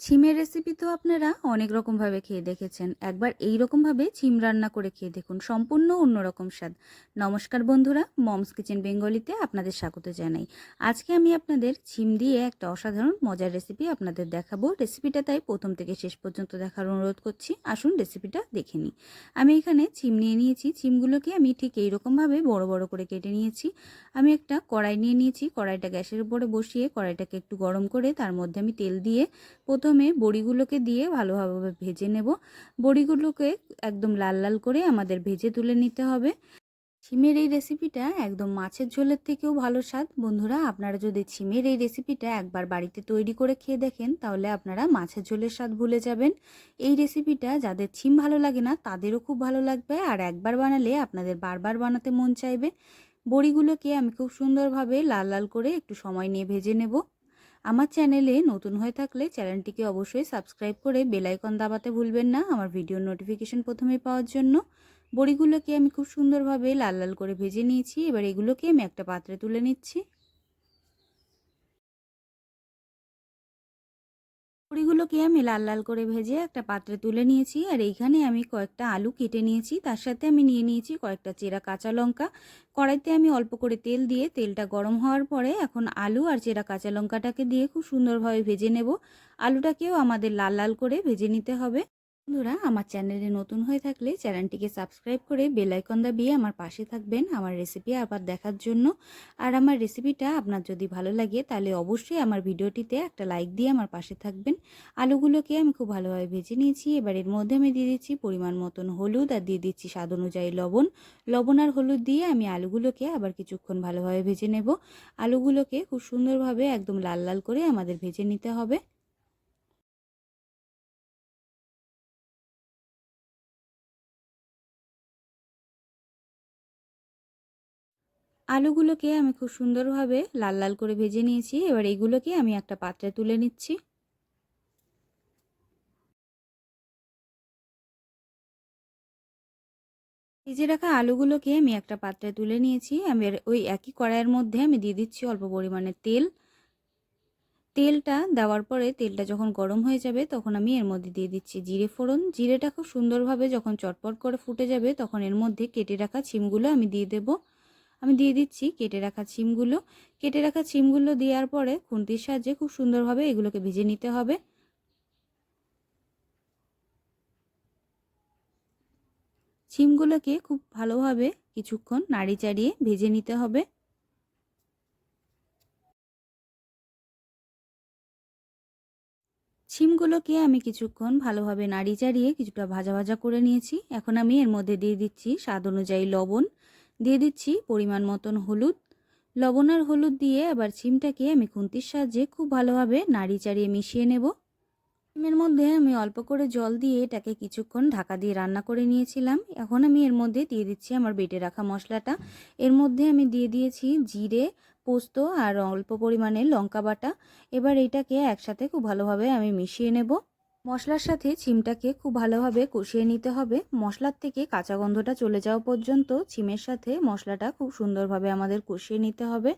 ছিমের recipe তো আপনারা অনেক রকমভাবে খেয়ে দেখেছেন। একবার এই রকমভাবে ছিম রান্না করে খেয়ে দেখুন, সম্পূর্ণ অন্যরকম স্বাদ। নমস্কার বন্ধুরা, মমস কিচেন বেঙ্গলিতে আপনাদের স্বাগত জানাই। আজকে আমি আপনাদের ছিম দিয়ে একটা অসাধারণ মজার রেসিপি আপনাদের দেখাবো। রেসিপিটা তাই প্রথম থেকে শেষ পর্যন্ত দেখার অনুরোধ করছি। আসুন রেসিপিটা দেখে নিই। আমি এখানে ছিম নিয়ে নিয়েছি। ছিমগুলোকে আমি ঠিক এই রকমভাবে বড় বড় করে কেটে নিয়েছি। আমি একটা কড়াই নিয়ে নিয়েছি। কড়াইটা গ্যাসের উপরে বসিয়ে কড়াইটাকে একটু গরম করে তার মধ্যে আমি তেল দিয়ে প্রথমে বড়িগুলোকে দিয়ে ভালোভাবে ভেজে নেব। বড়িগুলোকে একদম লাল লাল করে আমাদের ভেজে তুলে নিতে হবে। ছিমের এই রেসিপিটা একদম মাছের ঝোলের থেকেও ভালো স্বাদ। বন্ধুরা, আপনারা যদি ছিমের এই রেসিপিটা একবার বাড়িতে তৈরি করে খেয়ে দেখেন, তাহলে আপনারা মাছের ঝোলের স্বাদ ভুলে যাবেন। এই রেসিপিটা যাদের ছিম ভালো লাগে না, তাদেরও খুব ভালো লাগবে। আর একবার বানালে আপনাদের বারবার বানাতে মন চাইবে। বড়িগুলোকে আমি খুব সুন্দরভাবে লাল লাল করে একটু সময় নিয়ে ভেজে নেব। আমার চ্যানেলে নতুন হয়ে থাকলে চ্যানেলটিকে অবশ্যই সাবস্ক্রাইব করে বেলাইকন দাবাতে ভুলবেন না আমার ভিডিও নোটিফিকেশন প্রথমে পাওয়ার জন্য। বড়িগুলোকে আমি খুব সুন্দরভাবে লাল লাল করে ভেজে নিয়েছি। এবার এগুলোকে আমি একটা পাত্রে তুলে নিচ্ছি। বড়িগুলোকে আমি লাল লাল করে ভেজে একটা পাত্রে তুলে নিয়েছি। আর এইখানে আমি কয়েকটা আলু কেটে নিয়েছি। তার সাথে আমি নিয়ে নিয়েছি কয়েকটা চেরা কাঁচা লঙ্কা। কড়াইতে আমি অল্প করে তেল দিয়ে তেলটা গরম হওয়ার পরে এখন আলু আর চেরা কাঁচা লঙ্কাটাকে দিয়ে খুব সুন্দরভাবে ভেজে নেব। আলুটাকেও আমাদের লাল লাল করে ভেজে নিতে হবে। বন্ধুরা, আমার চ্যানেলে নতুন হয়ে থাকলে চ্যানেলটিকে সাবস্ক্রাইব করে বেলাইকন দাবিয়ে আমার পাশে থাকবেন আমার রেসিপি আবার দেখার জন্য। আর আমার রেসিপিটা আপনার যদি ভালো লাগে তাহলে অবশ্যই আমার ভিডিওটিতে একটা লাইক দিয়ে আমার পাশে থাকবেন। আলুগুলোকে আমি খুব ভালোভাবে ভেজে নিয়েছি। এবার এর মধ্যে আমি দিয়ে দিচ্ছি পরিমাণ মতন হলুদ আর দিয়ে দিচ্ছি স্বাদ অনুযায়ী লবণ। লবণ আর হলুদ দিয়ে আমি আলুগুলোকে আবার কিছুক্ষণ ভালোভাবে ভেজে নেব। আলুগুলোকে খুব সুন্দরভাবে একদম লাল লাল করে আমাদের ভেজে নিতে হবে। আলুগুলোকে আমি খুব সুন্দরভাবে লাল লাল করে ভেজে নিয়েছি। এবার এইগুলোকে আমি একটা পাত্রে তুলে নিচ্ছি। ভেজে রাখা আলুগুলোকে আমি একটা পাত্রে তুলে নিয়েছি। আমি ওই একই কড়াইয়ের মধ্যে আমি দিয়ে দিচ্ছি অল্প পরিমাণে তেল। তেলটা দেওয়ার পরে তেলটা যখন গরম হয়ে যাবে তখন আমি এর মধ্যে দিয়ে দিচ্ছি জিরে ফোড়ন। জিরেটা খুব সুন্দরভাবে যখন চটপট করে ফুটে যাবে তখন এর মধ্যে কেটে রাখা ছিমগুলো আমি দিয়ে দেবো। আমি দিয়ে দিচ্ছি কেটে রাখা ছিমগুলো। কেটে রাখা ছিমগুলো দেওয়ার পরে খুন্তির সাহায্যে খুব সুন্দরভাবে এগুলোকে ভেজে নিতে হবে। ছিমগুলোকে খুব ভালোভাবে কিছুক্ষণ নাড়ি চাড়িয়ে ভেজে নিতে হবে। ছিমগুলোকে আমি কিছুক্ষণ ভালোভাবে নাড়ি চাড়িয়ে কিছুটা ভাজা ভাজা করে নিয়েছি। এখন আমি এর মধ্যে দিয়ে দিচ্ছি স্বাদ অনুযায়ী লবণ। দিয়ে দিচ্ছি পরিমাণ মতন হলুদ। লবণ আর হলুদ দিয়ে আবার ছিমটাকে আমি খুন্তির সাহায্যে খুব ভালোভাবে নাড়ি চাড়িয়ে মিশিয়ে নেব। ডিমের মধ্যে আমি অল্প করে জল দিয়ে এটাকে কিছুক্ষণ ঢাকা দিয়ে রান্না করে নিয়েছিলাম। এখন আমি এর মধ্যে দিয়ে দিচ্ছি আমার বেটে রাখা মশলাটা। এর মধ্যে আমি দিয়ে দিয়েছি জিরে, পোস্ত আর অল্প পরিমাণে লঙ্কা বাটা। এবার এটাকে একসাথে খুব ভালোভাবে আমি মিশিয়ে নেব। মশলার সাথে ছিমটাকে খুব ভালোভাবে কষিয়ে নিতে হবে। মশলার থেকে কাঁচা গন্ধটা চলে যাওয়া পর্যন্ত ছিমের সাথে মশলাটা খুব সুন্দরভাবে আমাদের কষিয়ে নিতে হবে।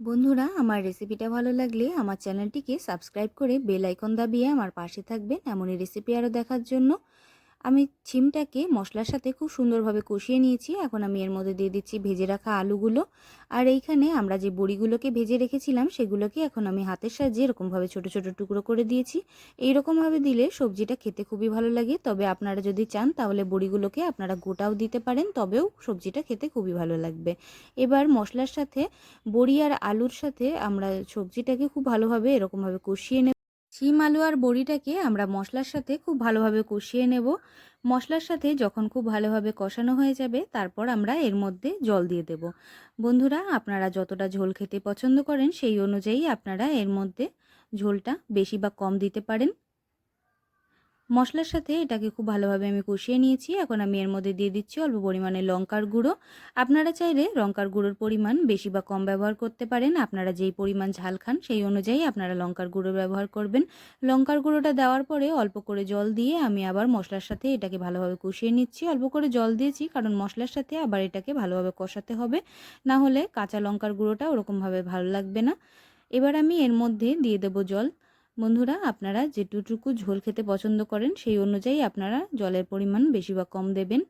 বন্ধুরা, আমার রেসিপিটা ভালো লাগলে আমার চ্যানেলটিকে সাবস্ক্রাইব করে বেল আইকন দাবিয়ে আমার পাশে থাকবেন। এমনই রেসিপি আরও দেখার জন্য। আমি ছিমটাকে মশলার সাথে খুব সুন্দরভাবে কষিয়ে নিয়েছি। এখন আমি এর মধ্যে দিয়ে দিচ্ছি ভেজে রাখা আলুগুলো। আর এইখানে আমরা যে বড়িগুলোকে ভেজে রেখেছিলাম, সেগুলোকে এখন আমি হাতের সাহায্যে এরকমভাবে ছোট ছোট টুকরো করে দিয়েছি। এইরকমভাবে দিলে সবজিটা খেতে খুবই ভালো লাগে। তবে আপনারা যদি চান, তাহলে বড়িগুলোকে আপনারা গোটাও দিতে পারেন। তবেও সবজিটা খেতে খুবই ভালো লাগবে। এবার মশলার সাথে বড়ি আর আলুর সাথে আমরা সবজিটাকে খুব ভালোভাবে এরকমভাবে কষিয়ে নেব। শিম আলু আর বড়িটাকে আমরা মশলার সাথে খুব ভালোভাবে কষিয়ে নেব। মশলার সাথে যখন খুব ভালোভাবে কষানো হয়ে যাবে, তারপর আমরা এর মধ্যে জল দিয়ে দেব। বন্ধুরা, আপনারা যতটা ঝোল খেতে পছন্দ করেন, সেই অনুযায়ী আপনারা এর মধ্যে ঝোলটা বেশি বা কম দিতে পারেন। মশলার সাথে এটাকে খুব ভালোভাবে আমি কষিয়ে নিয়েছি। এখন আমি এর মধ্যে দিয়ে দিচ্ছি অল্প পরিমাণে লঙ্কার গুঁড়ো। আপনারা চাইলে লঙ্কার গুঁড়োর পরিমাণ বেশি বা কম ব্যবহার করতে পারেন। আপনারা যেই পরিমাণ ঝাল খান সেই অনুযায়ী আপনারা লঙ্কার গুঁড়ো ব্যবহার করবেন। লঙ্কার গুঁড়োটা দেওয়ার পরে অল্প করে জল দিয়ে আমি আবার মশলার সাথে এটাকে ভালোভাবে কষিয়ে নিচ্ছি। অল্প করে জল দিয়েছি কারণ মশলার সাথে আবার এটাকে ভালোভাবে কষাতে হবে। না হলে কাঁচা লঙ্কার গুঁড়োটা ওরকমভাবে ভালো লাগবে না। এবার আমি এর মধ্যে দিয়ে দেবো জল। বন্ধুরা, আপনারা যেটুকু ঝোল খেতে পছন্দ করেন, সেই অনুযায়ী আপনারা জলের পরিমাণ বেশি বা কম দেবেন।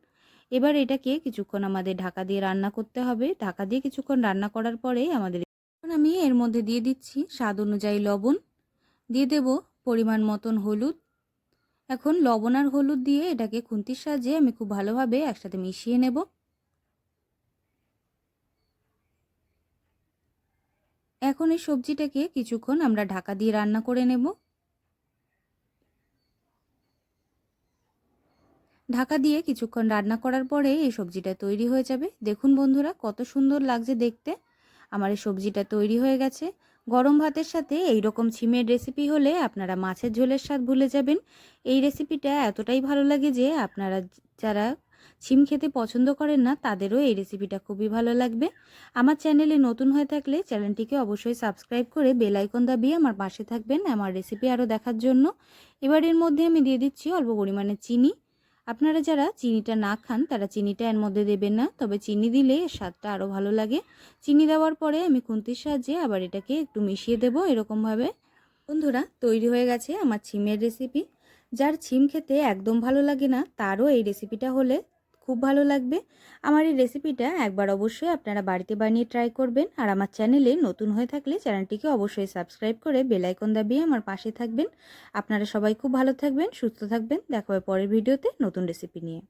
এবার এটাকে কিছুক্ষণ আমাদের ঢাকা দিয়ে রান্না করতে হবে। ঢাকা দিয়ে কিছুক্ষণ রান্না করার পরে আমাদের এখন আমি এর মধ্যে দিয়ে দিচ্ছি স্বাদ অনুযায়ী লবণ। দিয়ে দেব পরিমাণ মতন হলুদ। এখন লবণ আর হলুদ দিয়ে এটাকে খুন্তির সাহায্যে আমি খুব ভালোভাবে একসাথে মিশিয়ে নেব। এখন এই সবজিটাকে কিছুক্ষণ আমরা ঢাকা দিয়ে রান্না করে নেব। ঢাকা দিয়ে কিছুক্ষণ রান্না করার পরে এই সবজিটা তৈরি হয়ে যাবে। দেখুন বন্ধুরা, কত সুন্দর লাগছে দেখতে। আমার এই সবজিটা তৈরি হয়ে গেছে। গরম ভাতের সাথে এই রকম ছিমের রেসিপি হলে আপনারা মাছের ঝোলের স্বাদ ভুলে যাবেন। এই রেসিপিটা এতটাই ভালো লাগে যে আপনারা যারা ছিম খেতে পছন্দ করেন না, তাদেরও এই রেসিপিটা খুবই ভালো লাগবে। আমার চ্যানেলে নতুন হয়ে থাকলে চ্যানেলটিকে অবশ্যই সাবস্ক্রাইব করে বেল আইকন দাবিয়ে আমার পাশে থাকবেন আমার রেসিপি আরও দেখার জন্য। এবার এর মধ্যে আমি দিয়ে দিচ্ছি অল্প পরিমাণে চিনি। আপনারা যারা চিনিটা না খান, তারা চিনিটা এর মধ্যে দেবেন না, তবে চিনি দিলে স্বাদটা আরও ভালো লাগে। চিনি দেওয়ার পরে আমি খুন্তির সাহায্যে আবার এটাকে একটু মিশিয়ে দেবো এরকমভাবে। বন্ধুরা, তৈরি হয়ে গেছে আমার ছিমের রেসিপি যার ছিম খেতে একদম ভালো লাগে না, তারও এই রেসিপিটা হলে খুব ভালো লাগবে। আমার এই রেসিপিটা একবার অবশ্যই আপনারা বাড়িতে বানিয়ে ট্রাই করবেন। আর আমার চ্যানেলে নতুন হয়ে থাকলে চ্যানেলটিকে অবশ্যই সাবস্ক্রাইব করে বেলাইকন দাবিয়ে আমার পাশে থাকবেন। আপনারা সবাই খুব ভালো থাকবেন, সুস্থ থাকবেন। দেখা হবে পরের ভিডিওতে নতুন রেসিপি নিয়ে।